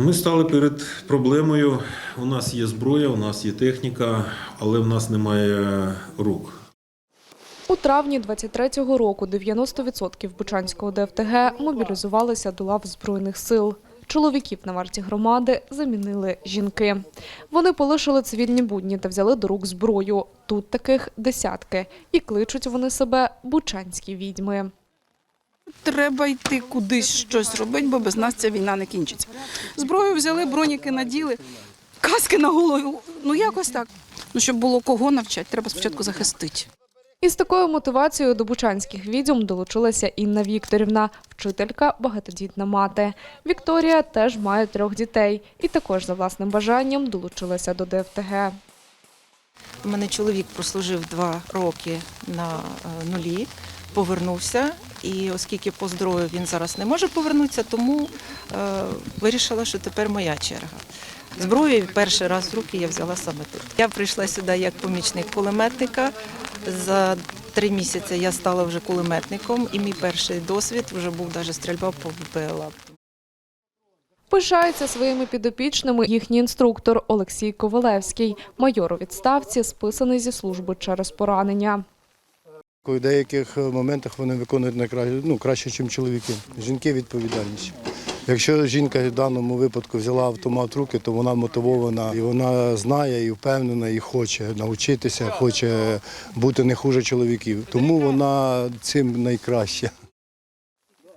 Ми стали перед проблемою. У нас є зброя, у нас є техніка, але в нас немає рук. У травні 23-го року 90% Бучанського ДФТГ мобілізувалися до лав Збройних сил. Чоловіків на варті громади замінили жінки. Вони полишили цивільні будні та взяли до рук зброю. Тут таких десятки. І кличуть вони себе бучанські відьми. Треба йти кудись щось робити, бо без нас ця війна не кінчиться. Зброю взяли, броніки наділи, каски на голову. Ну якось так. Ну, щоб було кого навчати, треба спочатку захистити. Із такою мотивацією до бучанських відьом долучилася Інна Вікторівна, вчителька, багатодітна мати. Вікторія теж має трьох дітей і також за власним бажанням долучилася до ДФТГ. У мене чоловік прослужив два роки на е, нулі, повернувся. І оскільки по здоров'ю він зараз не може повернутися, тому е, вирішила, що тепер моя черга. Зброю перший раз в руки я взяла саме тут. Я прийшла сюди як помічник кулеметника. За три місяці я стала вже кулеметником, і мій перший досвід вже був навіть стрільба по БПЛА. Пишається своїми підопічними їхній інструктор Олексій Ковалевський, майор у відставці, списаний зі служби через поранення. У деяких моментах вони виконують найкраще, ну, краще, ніж чоловіки. Жінки відповідальніші. Якщо жінка в даному випадку взяла автомат в руки, то вона мотивована і вона знає і впевнена, і хоче навчитися, хоче бути не хуже чоловіків. Тому вона цим найкраща.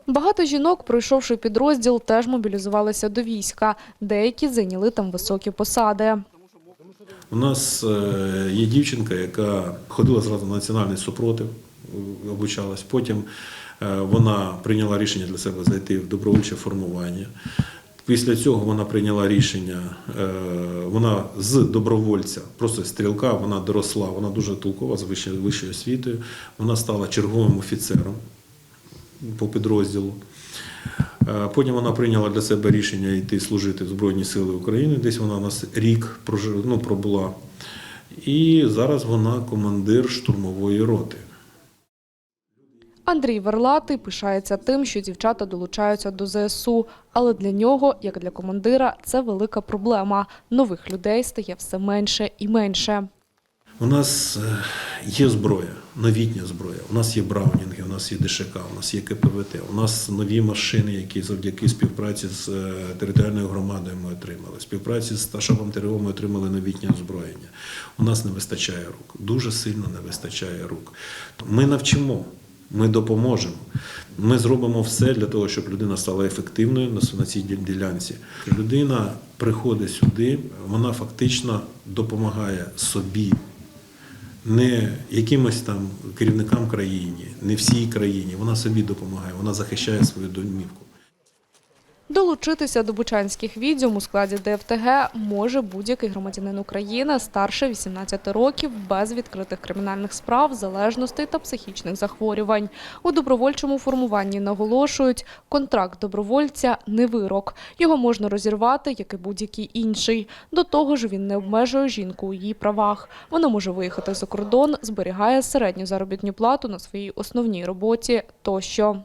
Багато жінок, пройшовши підрозділ, теж мобілізувалися до війська. Деякі зайняли там високі посади. У нас е, є дівчинка, яка ходила зразу на національний супротив, е, обучалась. Потім е, вона прийняла рішення для себе зайти в добровольче формування. Після цього вона прийняла рішення, вона з добровольця, просто стрілка, вона доросла, вона дуже толкова з вищою освітою. Вона стала черговим офіцером по підрозділу. Е, Потім вона прийняла для себе рішення йти служити в Збройні Сили України. Десь вона у нас рік ну, пробула. І зараз вона командир штурмової роти. Андрій Верлатий пишається тим, що дівчата долучаються до ЗСУ, але для нього, як для командира, це велика проблема. Нових людей стає все менше і менше. У нас е, є зброя, новітня зброя. У нас є браунінги, у нас є ДШК, у нас є КПВТ, у нас нові машини, які завдяки співпраці з е, територіальною громадою ми отримали. Співпраці з штабом ТРО ми отримали новітнє озброєння. У нас не вистачає рук, дуже сильно не вистачає рук. Ми навчимо. Ми допоможемо. Ми зробимо все для того, щоб людина стала ефективною на цій ділянці. Людина приходить сюди, вона фактично допомагає собі, не якимось там керівникам країні, не всій країні. Вона собі допомагає, вона захищає свою домівку. Долучитися до бучанських відьом у складі ДФТГ може будь-який громадянин України старше 18 років без відкритих кримінальних справ, залежностей та психічних захворювань. У добровольчому формуванні наголошують, контракт добровольця не вирок. Його можна розірвати, як і будь-який інший. До того ж, він не обмежує жінку у її правах. Вона може виїхати за кордон, зберігає середню заробітну плату на своїй основній роботі тощо.